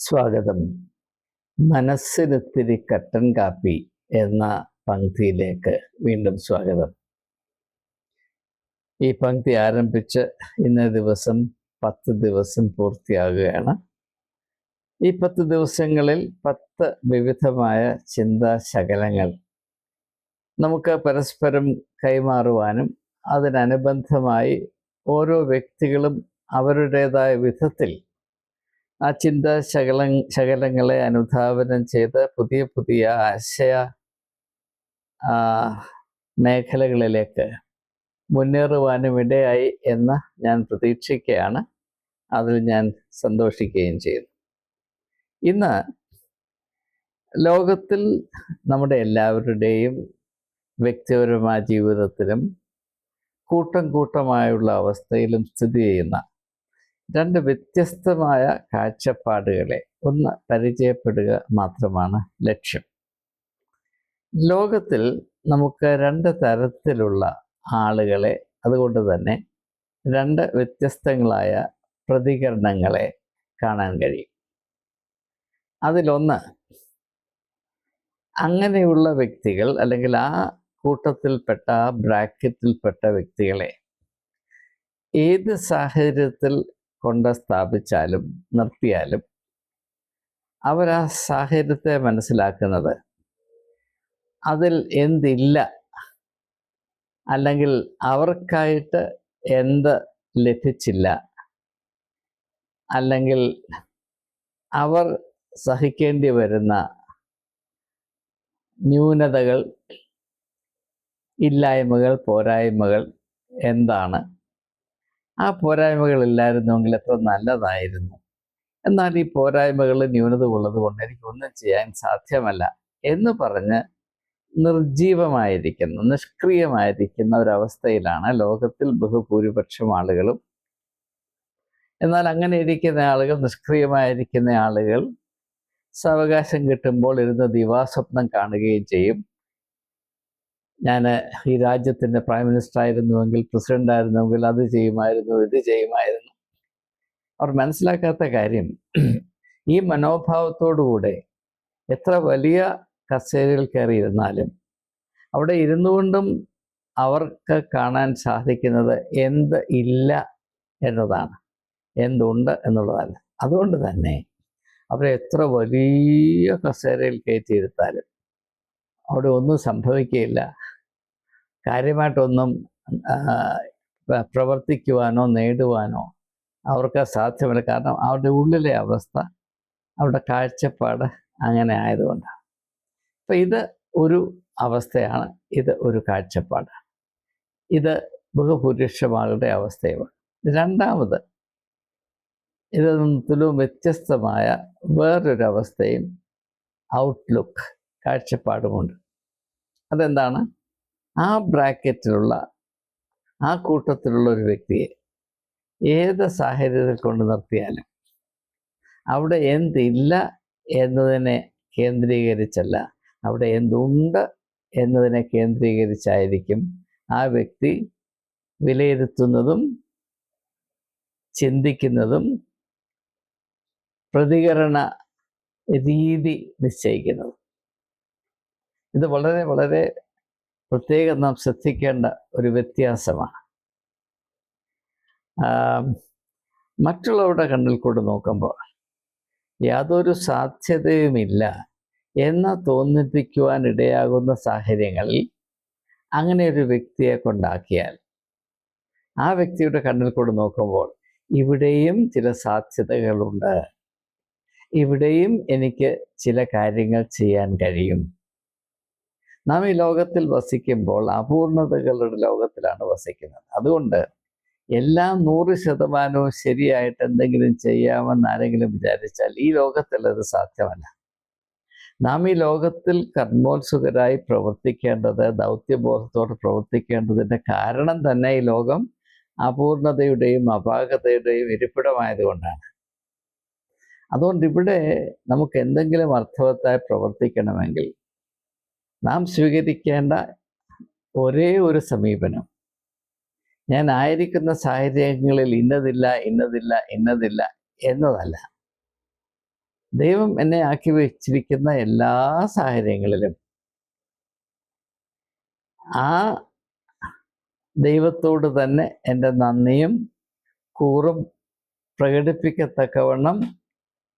സ്വാഗതം. മനസ്സിനിത്തിരി കട്ടൻ കാപ്പി എന്ന പങ്ക്തിയിലേക്ക് വീണ്ടും സ്വാഗതം. ഈ പങ്ക്തി ആരംഭിച്ച് ഇന്ന ദിവസം പത്ത് ദിവസം പൂർത്തിയാകുകയാണ്. ഈ പത്ത് ദിവസങ്ങളിൽ പത്ത് വിവിധമായ ചിന്താശകലങ്ങൾ നമുക്ക് പരസ്പരം കൈമാറുവാനും അതിനനുബന്ധമായി ഓരോ വ്യക്തികളും അവരുടേതായ വിധത്തിൽ ആ ചിന്താ ശകല ശകലങ്ങളെ അനുധാവനം ചെയ്ത് പുതിയ പുതിയ ആശയ മേഖലകളിലേക്ക് മുന്നേറുവാനും ഇടയായി എന്ന് ഞാൻ പ്രതീക്ഷിക്കുകയാണ്. അതിൽ ഞാൻ സന്തോഷിക്കുകയും ചെയ്യുന്നു ഇന്ന് ലോകത്തിൽ നമ്മുടെ എല്ലാവരുടെയും വ്യക്തിപരമായ ജീവിതത്തിലും കൂട്ടം കൂട്ടമായുള്ള അവസ്ഥയിലും സ്ഥിതി ചെയ്യുന്ന രണ്ട് വ്യത്യസ്തമായ കാഴ്ചപ്പാടുകളെ ഒന്ന് പരിചയപ്പെടുക മാത്രമാണ് ലക്ഷ്യം. ലോകത്തിൽ നമുക്ക് രണ്ട് തരത്തിലുള്ള ആളുകളെ അതുകൊണ്ട് തന്നെ രണ്ട് വ്യത്യസ്തങ്ങളായ പ്രതികരണങ്ങളെ കാണാൻ കഴിയും. അതിലൊന്ന് അങ്ങനെയുള്ള വ്യക്തികൾ അല്ലെങ്കിൽ ആ കൂട്ടത്തിൽപ്പെട്ട ബ്രാക്കറ്റിൽപ്പെട്ട വ്യക്തികളെ ഏത് സാഹചര്യത്തിൽ കൊണ്ട് സ്ഥാപിച്ചാലും നിർത്തിയാലും അവരാ സാഹചര്യത്തെ മനസ്സിലാക്കുന്നത് അതിൽ എന്തില്ല അല്ലെങ്കിൽ അവർക്കായിട്ട് എന്ത് ലഭിച്ചില്ല അല്ലെങ്കിൽ അവർ സഹിക്കേണ്ടി വരുന്ന ന്യൂനതകൾ ഇല്ലായ്മകൾ പോരായ്മകൾ എന്താണ്? ആ പോരായ്മകൾ ഇല്ലായിരുന്നുവെങ്കിൽ എത്ര നല്ലതായിരുന്നു. എന്നാൽ ഈ പോരായ്മകൾ ന്യൂനത ഉള്ളത് കൊണ്ട് എനിക്കൊന്നും ചെയ്യാൻ സാധ്യമല്ല എന്ന് പറഞ്ഞ് നിർജീവമായിരിക്കുന്ന നിഷ്ക്രിയമായിരിക്കുന്ന ഒരവസ്ഥയിലാണ് ലോകത്തിൽ ബഹുഭൂരിപക്ഷം ആളുകളും. എന്നാൽ അങ്ങനെ ഇരിക്കുന്ന ആളുകൾ നിഷ്ക്രിയമായിരിക്കുന്ന ആളുകൾ സാവകാശം കിട്ടുമ്പോൾ ഇരുന്ന് ദിവാസ്വപ്നം കാണുകയും ചെയ്യും. ഞാൻ ഈ രാജ്യത്തിന്റെ പ്രൈം മിനിസ്റ്റർ ആയിരുന്നുവെങ്കിൽ പ്രസിഡന്റ് ആയിരുന്നുവെങ്കിൽ അത് ചെയ്യുമായിരുന്നു ഇത് ചെയ്യുമായിരുന്നു. അവർ മനസ്സിലാക്കാത്ത കാര്യം ഈ മനോഭാവത്തോടുകൂടെ എത്ര വലിയ കസേരയിൽ കയറിയിരുന്നാലും അവിടെ ഇരുന്നു കൊണ്ടും അവർക്ക് കാണാൻ സാധിക്കുന്നത് എന്ത് ഇല്ല എന്നതാണ്. എന്തുണ്ട് എന്നുള്ളതല്ല അതുകൊണ്ട് തന്നെ അവരെ എത്ര വലിയ കസേരയിൽ കയറ്റിയിരുത്താലും അവിടെ ഒന്നും സംഭവിക്കുകയില്ല. കാര്യമായിട്ടൊന്നും പ്രവർത്തിക്കുവാനോ നേടുവാനോ അവർക്ക് സാധ്യമല്ല. കാരണം അവരുടെ ഉള്ളിലെ അവസ്ഥ അവരുടെ കാഴ്ചപ്പാട് അങ്ങനെ ആയതുകൊണ്ടാണ്. അപ്പം ഇത് ഒരു അവസ്ഥയാണ്. ഇത് ഒരു കാഴ്ചപ്പാടാണ് ഇത് ബഹുപുരുഷമാരുടെ അവസ്ഥയുമാണ്. രണ്ടാമത് ഇതിലും വ്യത്യസ്തമായ വേറൊരു അവസ്ഥയും ഔട്ട്ലുക്ക് കാഴ്ചപ്പാടുമുണ്ട്. അതെന്താണ്? ആ ബ്രാക്കറ്റിലുള്ള ആ കൂട്ടത്തിലുള്ള ഒരു വ്യക്തിയെ ഏത് സാഹചര്യത്തിൽ കൊണ്ട് നിർത്തിയാലും അവിടെ എന്തില്ല എന്നതിനെ കേന്ദ്രീകരിച്ചല്ല അവിടെ എന്തുണ്ട് എന്നതിനെ കേന്ദ്രീകരിച്ചായിരിക്കും ആ വ്യക്തി വിലയിരുത്തുന്നതും ചിന്തിക്കുന്നതും പ്രതികരണ രീതി നിശ്ചയിക്കുന്നത്. ഇത് വളരെ വളരെ പ്രത്യേകം നാം ശ്രദ്ധിക്കേണ്ട ഒരു വ്യത്യാസമാണ്. മറ്റുള്ളവരുടെ കണ്ണിൽ കൂടെ നോക്കുമ്പോൾ യാതൊരു സാധ്യതയുമില്ല എന്ന് തോന്നിപ്പിക്കുവാൻ ഇടയാകുന്ന സാഹചര്യങ്ങളിൽ അങ്ങനെ ഒരു വ്യക്തിയെ കൊണ്ടാക്കിയാൽ ആ വ്യക്തിയുടെ കണ്ണിൽ കൂടെ നോക്കുമ്പോൾ ഇവിടെയും ചില സാധ്യതകളുണ്ട്. ഇവിടെയും എനിക്ക് ചില കാര്യങ്ങൾ ചെയ്യാൻ കഴിയും. നാം ഈ ലോകത്തിൽ വസിക്കുമ്പോൾ അപൂർണതകളുടെ ലോകത്തിലാണ് വസിക്കുന്നത്. അതുകൊണ്ട് എല്ലാം നൂറ് ശതമാനവും ശരിയായിട്ട് എന്തെങ്കിലും ചെയ്യാമെന്ന് ആരെങ്കിലും വിചാരിച്ചാൽ ഈ ലോകത്തിൽ അത് സാധ്യമല്ല. നാം ഈ ലോകത്തിൽ കർമ്മോത്സുകരായി പ്രവർത്തിക്കേണ്ടത് ദൗത്യബോധത്തോടെ പ്രവർത്തിക്കേണ്ടതിന്റെ കാരണം തന്നെ ഈ ലോകം അപൂർണതയുടെയും അപാകതയുടെയും ഇരിപ്പിടമായതുകൊണ്ടാണ്. അതുകൊണ്ട് ഇവിടെ നമുക്ക് എന്തെങ്കിലും അർത്ഥവത്തായി പ്രവർത്തിക്കണമെങ്കിൽ നാം സ്വീകരിക്കേണ്ട ഒരേ ഒരു സമീപനം. ഞാൻ ആയിരിക്കുന്ന സാഹചര്യങ്ങളിൽ ഇന്നതില്ല ഇന്നതില്ല ഇന്നതില്ല എന്നതല്ല. ദൈവം എന്നെ ആക്കി വെച്ചിരിക്കുന്ന എല്ലാ സാഹചര്യങ്ങളിലും ആ ദൈവത്തോട് തന്നെ എന്റെ നന്ദിയും കൂറും പ്രകടിപ്പിക്കത്തക്കവണ്ണം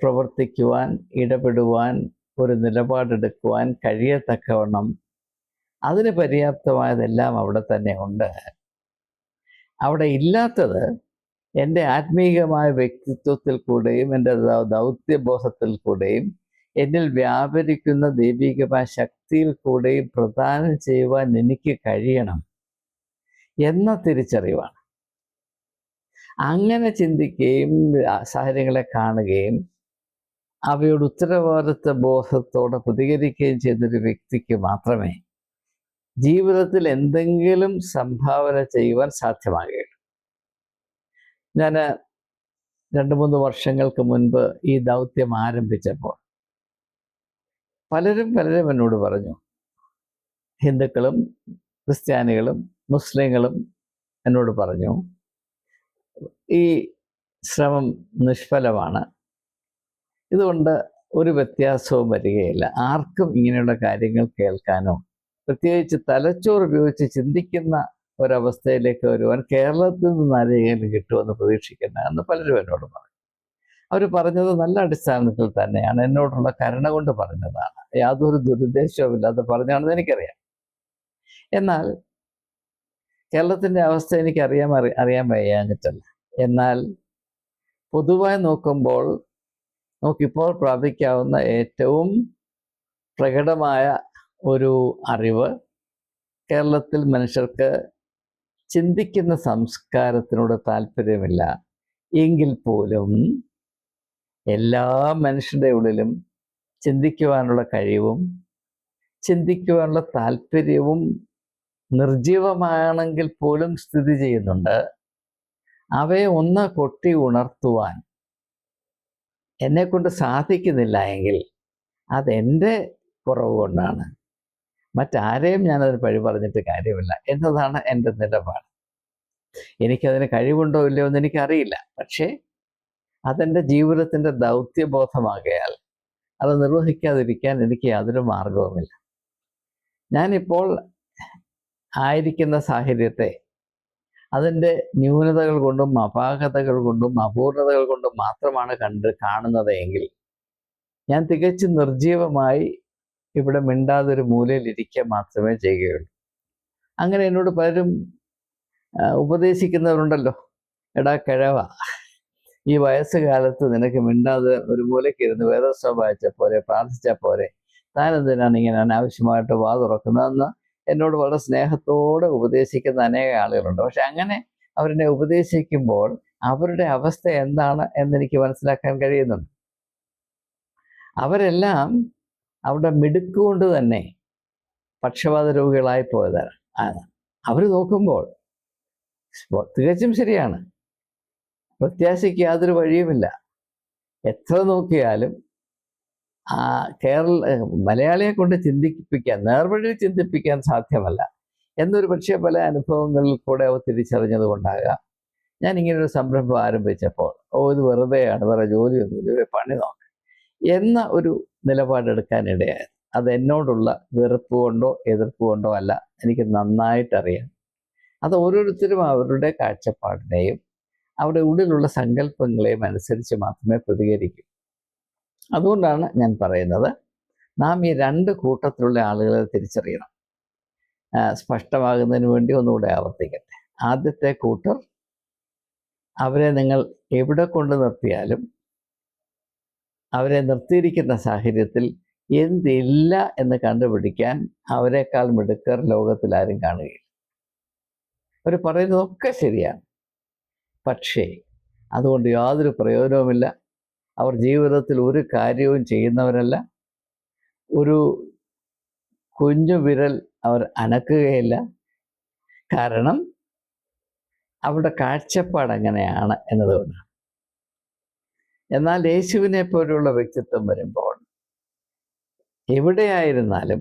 പ്രവർത്തിക്കുവാൻ ഇടപെടുവാൻ ഒരു നിലപാടെടുക്കുവാൻ കഴിയത്തക്കവണ്ണം അതിന് പര്യാപ്തമായതെല്ലാം അവിടെ തന്നെ ഉണ്ട്. അവിടെ ഇല്ലാത്തത് എന്റെ ആത്മീയമായ വ്യക്തിത്വത്തിൽ കൂടെയും എന്റെ ദൗത്യബോധത്തിൽ കൂടെയും എന്നിൽ വ്യാപരിക്കുന്ന ദൈവികമായ ശക്തിയിൽ കൂടെയും പ്രദാനം ചെയ്യുവാൻ എനിക്ക് കഴിയണം എന്ന തിരിച്ചറിവാണ്. അങ്ങനെ ചിന്തിക്കുകയും സാഹചര്യങ്ങളെ കാണുകയും അവയോട് ഉത്തരവാദിത്വ ബോധത്തോടെ പ്രതികരിക്കുകയും ചെയ്തൊരു വ്യക്തിക്ക് മാത്രമേ ജീവിതത്തിൽ എന്തെങ്കിലും സംഭാവന ചെയ്യുവാൻ സാധ്യമാകുകയുള്ളൂ ഞാൻ രണ്ട് മൂന്ന് വർഷങ്ങൾക്ക് മുൻപ് ഈ ദൗത്യം ആരംഭിച്ചപ്പോൾ പലരും പലരും എന്നോട് പറഞ്ഞു ഹിന്ദുക്കളും ക്രിസ്ത്യാനികളും മുസ്ലിങ്ങളും എന്നോട് പറഞ്ഞു ഈ ശ്രമം നിഷ്ഫലമാണ് ഇതുകൊണ്ട് ഒരു വ്യത്യാസവും വരികയില്ല. ആർക്കും ഇങ്ങനെയുള്ള കാര്യങ്ങൾ കേൾക്കാനോ പ്രത്യേകിച്ച് തലച്ചോറ് ഉപയോഗിച്ച് ചിന്തിക്കുന്ന ഒരവസ്ഥയിലേക്ക് വരുവാൻ കേരളത്തിൽ നിന്ന് ആരെങ്കിലും കിട്ടുമെന്ന് പ്രതീക്ഷിക്കേണ്ട എന്ന് പലരും എന്നോട് പറഞ്ഞു അവർ പറഞ്ഞത് നല്ല അടിസ്ഥാനത്തിൽ തന്നെയാണ്. എന്നോടുള്ള കരുണ കൊണ്ട് പറഞ്ഞതാണ്. യാതൊരു ദുരുദ്ദേശവും ഇല്ലാതെ പറഞ്ഞാണെന്ന് എനിക്കറിയാം. എന്നാൽ കേരളത്തിന്റെ അവസ്ഥ എനിക്ക് അറിയാൻ അറി അറിയാൻ വയ്യാഞ്ഞിട്ടല്ല. എന്നാൽ പൊതുവായി നോക്കുമ്പോൾ നമുക്കിപ്പോൾ പ്രാപിക്കാവുന്ന ഏറ്റവും പ്രകടമായ ഒരു അറിവ് കേരളത്തിൽ മനുഷ്യർക്ക് ചിന്തിക്കുന്ന സംസ്കാരത്തിനോട് താല്പര്യമില്ല. എങ്കിൽ പോലും എല്ലാ മനുഷ്യരുടെ ഉള്ളിലും ചിന്തിക്കുവാനുള്ള കഴിവും ചിന്തിക്കുവാനുള്ള താല്പര്യവും നിർജീവമാണെങ്കിൽ പോലും സ്ഥിതി ചെയ്യുന്നുണ്ട്. അവയെ ഒന്ന് കൊട്ടി ഉണർത്തുവാൻ എന്നെ കൊണ്ട് സാധിക്കുന്നില്ല എങ്കിൽ അതെന്റെ കുറവ് കൊണ്ടാണ്. മറ്റാരെയും ഞാനതിന് പഴി പറഞ്ഞിട്ട് കാര്യമില്ല എന്നതാണ് എന്റെ നിലപാട്. എനിക്കതിന് കഴിവുണ്ടോ ഇല്ലയോ എന്ന് എനിക്കറിയില്ല. പക്ഷേ അതെന്റെ ജീവിതത്തിന്റെ ദൗത്യബോധമാകയാൽ അത് നിർവഹിക്കാതിരിക്കാൻ എനിക്ക് യാതൊരു മാർഗവുമില്ല ഞാനിപ്പോൾ ആയിരിക്കുന്ന സാഹചര്യത്തെ അതിന്റെ ന്യൂനതകൾ കൊണ്ടും അപാകതകൾ കൊണ്ടും അപൂർണതകൾ കൊണ്ടും മാത്രമാണ് കണ്ട് കാണുന്നത് എങ്കിൽ ഞാൻ തികച്ചും നിർജീവമായി ഇവിടെ മിണ്ടാതൊരു മൂലയിൽ ഇരിക്കുക മാത്രമേ ചെയ്യുകയുള്ളൂ. അങ്ങനെ എന്നോട് പലരും ഉപദേശിക്കുന്നവരുണ്ടല്ലോ. എടാ കിഴവ ഈ വയസ്സുകാലത്ത് നിനക്ക് മിണ്ടാതെ ഒരു മൂലയ്ക്ക് ഇരുന്ന് വേദസ്വഭാവിച്ച പോലെ പോരെ പ്രാർത്ഥിച്ച പോരെ. ഇങ്ങനെ അനാവശ്യമായിട്ട് വാ തുറക്കുന്നതെന്ന് എന്നോട് വളരെ സ്നേഹത്തോടെ ഉപദേശിക്കുന്ന അനേക ആളുകളുണ്ട്. പക്ഷെ അങ്ങനെ അവരെന്നെ ഉപദേശിക്കുമ്പോൾ അവരുടെ അവസ്ഥ എന്താണ് എന്നെനിക്ക് മനസ്സിലാക്കാൻ കഴിയുന്നുണ്ട്. അവരെല്ലാം അവരുടെ മിടുക്കുകൊണ്ട് തന്നെ പക്ഷപാത രോഗികളായി പോയതാണ്. അവർ നോക്കുമ്പോൾ തികച്ചും ശരിയാണ്. പ്രത്യാശയ്ക്ക് യാതൊരു വഴിയുമില്ല. എത്ര നോക്കിയാലും ആ കേരള മലയാളിയെ കൊണ്ട് ചിന്തിപ്പിക്കാൻ നേർവഴി ചിന്തിപ്പിക്കാൻ സാധ്യമല്ല. എന്നൊരു പക്ഷേ പല അനുഭവങ്ങളിൽ കൂടെ അവർ തിരിച്ചറിഞ്ഞത് കൊണ്ടാകാം ഞാൻ ഇങ്ങനെ ഒരു സംരംഭം ആരംഭിച്ചപ്പോൾ ഓ ഇത് വെറുതെയാണ് വേറെ ജോലിയൊന്നുമില്ല ഒരു പണി നോക്ക. എന്ന ഒരു നിലപാടെടുക്കാനിടയായി. അത് എന്നോടുള്ള വെറുപ്പ് കൊണ്ടോ എതിർപ്പ് കൊണ്ടോ അല്ല എനിക്ക് നന്നായിട്ടറിയാം. അത് ഓരോരുത്തരും അവരുടെ കാഴ്ചപ്പാടിനെയും അവരുടെ ഉള്ളിലുള്ള സങ്കല്പങ്ങളെയും അനുസരിച്ച് മാത്രമേ പ്രതികരിക്കൂ. അതുകൊണ്ടാണ് ഞാൻ പറയുന്നത് നാം ഈ രണ്ട് കൂട്ടത്തിലുള്ള ആളുകളെ തിരിച്ചറിയണം. സ്പഷ്ടമാകുന്നതിന് വേണ്ടി ഒന്നുകൂടെ ആവർത്തിക്കട്ടെ. ആദ്യത്തെ കൂട്ടർ അവരെ നിങ്ങൾ എവിടെ കൊണ്ട് നിർത്തിയാലും അവരെ നിർത്തിയിരിക്കുന്ന സാഹചര്യത്തിൽ എന്തില്ല എന്ന് കണ്ടുപിടിക്കാൻ അവരെക്കാൾ മിടുക്കർ ലോകത്തിൽ ആരും കാണുകയില്ല. അവർ പറയുന്നതൊക്കെ ശരിയാണ്. പക്ഷേ അതുകൊണ്ട് യാതൊരു പ്രയോജനവുമില്ല. അവർ ജീവിതത്തിൽ ഒരു കാര്യവും ചെയ്യുന്നവരല്ല. ഒരു കുഞ്ഞു വിരൽ അവർ അനക്കുകയില്ല. കാരണം അവരുടെ കാഴ്ചപ്പാട് അങ്ങനെയാണ് എന്നതുകൊണ്ടാണ് എന്നാൽ യേശുവിനെ പോലെയുള്ള വ്യക്തിത്വം വരുമ്പോൾ എവിടെയായിരുന്നാലും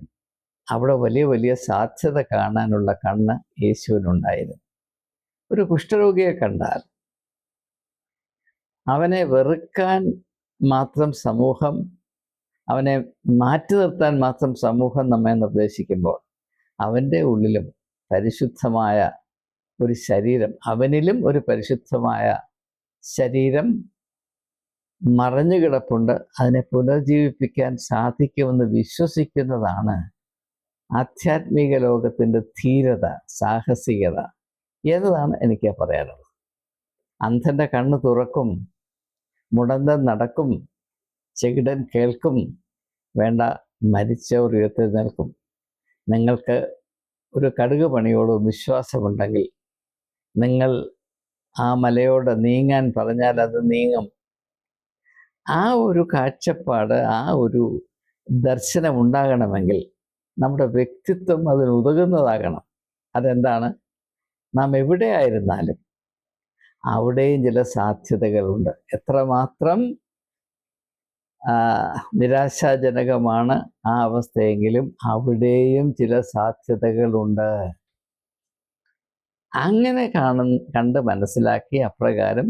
അവിടെ വലിയ വലിയ സാധ്യത കാണാനുള്ള കണ്ണ് യേശുവിനുണ്ടായിരുന്നു. ഒരു കുഷ്ഠരോഗിയെ കണ്ടാൽ അവനെ വെറുക്കാൻ മാത്രം സമൂഹം അവനെ മാറ്റി നിർത്താൻ മാത്രം സമൂഹം നമ്മെ നിർദ്ദേശിക്കുമ്പോൾ അവന്റെ ഉള്ളിലും പരിശുദ്ധമായ ഒരു ശരീരം അവനിലും ഒരു പരിശുദ്ധമായ ശരീരം മറഞ്ഞു കിടപ്പുണ്ട്. അതിനെ പുനർജീവിപ്പിക്കാൻ സാധിക്കുമെന്ന് വിശ്വസിക്കുന്നതാണ് ആധ്യാത്മിക ലോകത്തിന്റെ ധീരത സാഹസികത എന്നതാണ് എനിക്ക് പറയാനുള്ളത്. അന്ധന്റെ കണ്ണ് തുറക്കും മുടന്തൻ നടക്കും ചെകിടൻ കേൾക്കും വേണ്ട മരിച്ചവർ ഉയർത്തെഴുന്നേൽക്കും. നിങ്ങൾക്ക് ഒരു കടുക് പണിയോടും വിശ്വാസമുണ്ടെങ്കിൽ നിങ്ങൾ ആ മലയോട് നീങ്ങാൻ പറഞ്ഞാൽ അത് നീങ്ങും. ആ ഒരു കാഴ്ചപ്പാട് ആ ഒരു ദർശനം ഉണ്ടാകണമെങ്കിൽ നമ്മുടെ വ്യക്തിത്വം അതിന് ഉതകുന്നതാകണം. അതെന്താണ്? നാം എവിടെയായിരുന്നാലും അവിടെയും ചില സാധ്യതകളുണ്ട്. എത്രമാത്രം നിരാശാജനകമാണ് ആ അവസ്ഥയെങ്കിലും അവിടെയും ചില സാധ്യതകളുണ്ട്. അങ്ങനെ കാണ കണ്ട് മനസ്സിലാക്കി അപ്രകാരം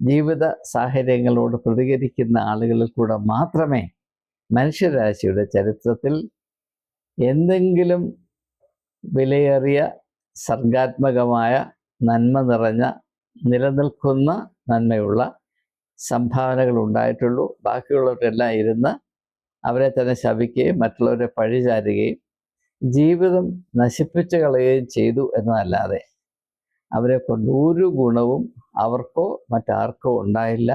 ജീവിത സാഹചര്യങ്ങളോട് പ്രതികരിക്കുന്ന ആളുകളിൽ കൂടെ മാത്രമേ മനുഷ്യരാശിയുടെ ചരിത്രത്തിൽ എന്തെങ്കിലും വിലയേറിയ സർഗാത്മകമായ നന്മ നിറഞ്ഞ നിലനിൽക്കുന്ന നന്മയുള്ള സംഭാവനകൾ ഉണ്ടായിട്ടുള്ളൂ ബാക്കിയുള്ളവരെല്ലാം ഇരുന്ന് അവരെ തന്നെ ശപിക്കുകയും മറ്റുള്ളവരെ പഴിചാരുകയും ജീവിതം നശിപ്പിച്ചു കളയുകയും ചെയ്തു എന്നതല്ലാതെ അവരെ കൊണ്ട് ഒരു ഗുണവും അവർക്കോ മറ്റാർക്കോ ഉണ്ടായില്ല.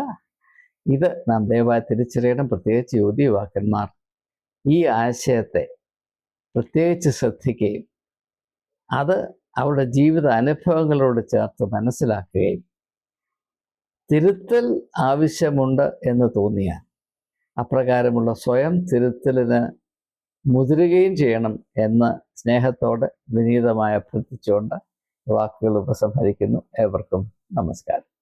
ഇത് നാം ദയവായി തിരിച്ചറിയണം. പ്രത്യേകിച്ച് യുവതി യുവാക്കന്മാർ ഈ ആശയത്തെ പ്രത്യേകിച്ച് ശ്രദ്ധിക്കുകയും അത് അവരുടെ ജീവിത അനുഭവങ്ങളോട് ചേർത്ത് മനസ്സിലാക്കുകയും തിരുത്തൽ ആവശ്യമുണ്ട് എന്ന് തോന്നിയാൽ അപ്രകാരമുള്ള സ്വയം തിരുത്തലിന് മുതിരുകയും ചെയ്യണം എന്ന് സ്നേഹത്തോടെ വിനീതമായി അഭ്യർത്ഥിച്ചുകൊണ്ട് വാക്കുകൾ ഉപസംഹരിക്കുന്നു. ഏവർക്കും നമസ്കാരം.